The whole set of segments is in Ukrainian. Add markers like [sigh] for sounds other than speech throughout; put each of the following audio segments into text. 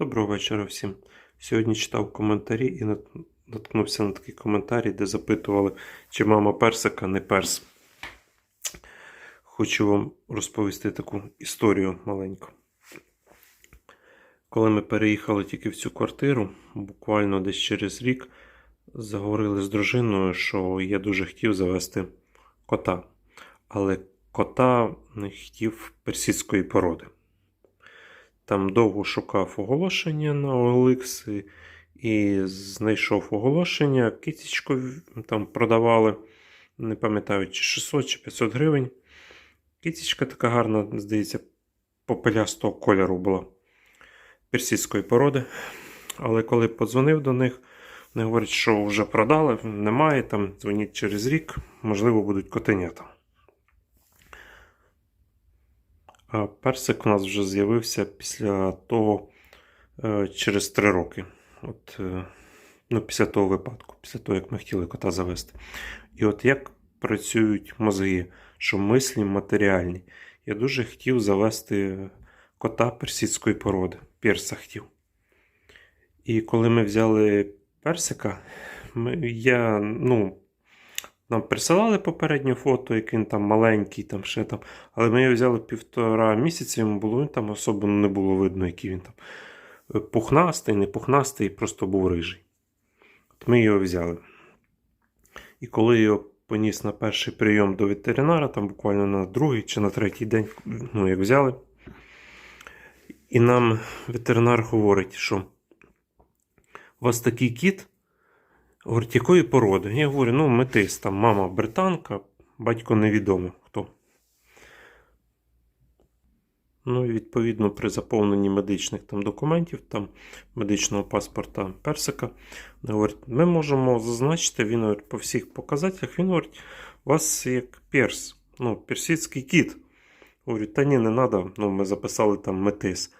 Доброго вечора всім. Сьогодні читав коментарі і наткнувся на такі коментарі, де запитували, чи мама персика не перс. Хочу вам розповісти таку історію маленьку. Коли ми переїхали тільки в цю квартиру, буквально десь через рік, заговорили з дружиною, що я дуже хотів завести кота. Але кота не хотів персидської породи. Там довго шукав оголошення на OLX і, знайшов оголошення. Китічку там продавали, не пам'ятаю, чи 600 чи 500 гривень. Китічка така гарна, здається, попелястого кольору була персидської породи. Але коли подзвонив до них, вони говорять, що вже продали, немає, там дзвоніть через рік, можливо, будуть котенята. Персик у нас вже з'явився після того е, через три роки. От, е, ну, після того випадку, після того, як ми хотіли кота завести. І от як працюють мозги, що мислі матеріальні. Я дуже хотів завести кота персидської породи. Перса хотів. І коли ми взяли персика, ми, я, ну, нам присилали попереднє фото, як він там маленький, там ще там. Але ми його взяли півтора місяця, йому було він там особо не було видно, який він там. е, Пухнастий, не пухнастий, просто був рижий. От ми його взяли. І коли його поніс на перший прийом до ветеринара, там буквально на другий чи на третій день, ну, як взяли. І нам ветеринар говорить, що у вас такий кіт, говорить, якої породи? Я говорю, ну, метис, там мама британка, батько невідомо хто. Ну і відповідно при заповненні медичних там документів, там медичного паспорта персика, вони говорять, ми можемо зазначити, він говорить, по всіх показателях, він говорить, у вас як перс, ну, персидський кіт. Говорю, та ні, не треба, ну, ми записали там метис.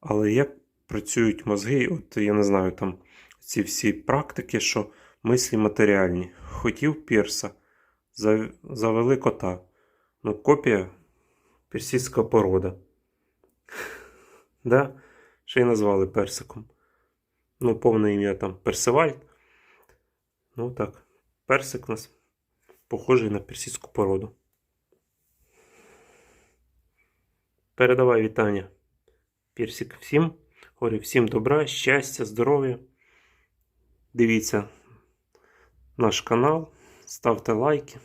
Але як працюють мозги, от я не знаю, там ці всі практики, що мислі матеріальні. Хотів перса, зав- завели кота. Ну, копія персидська порода. [laughs] Да? Ще й назвали персиком. Ну, повне ім'я там Персиваль. Ну так, персик у нас похожий на персидську породу. Передавай вітання. Персик всім. Говорю, всім добра, щастя, здоров'я. Дивіться наш канал, ставте лайки.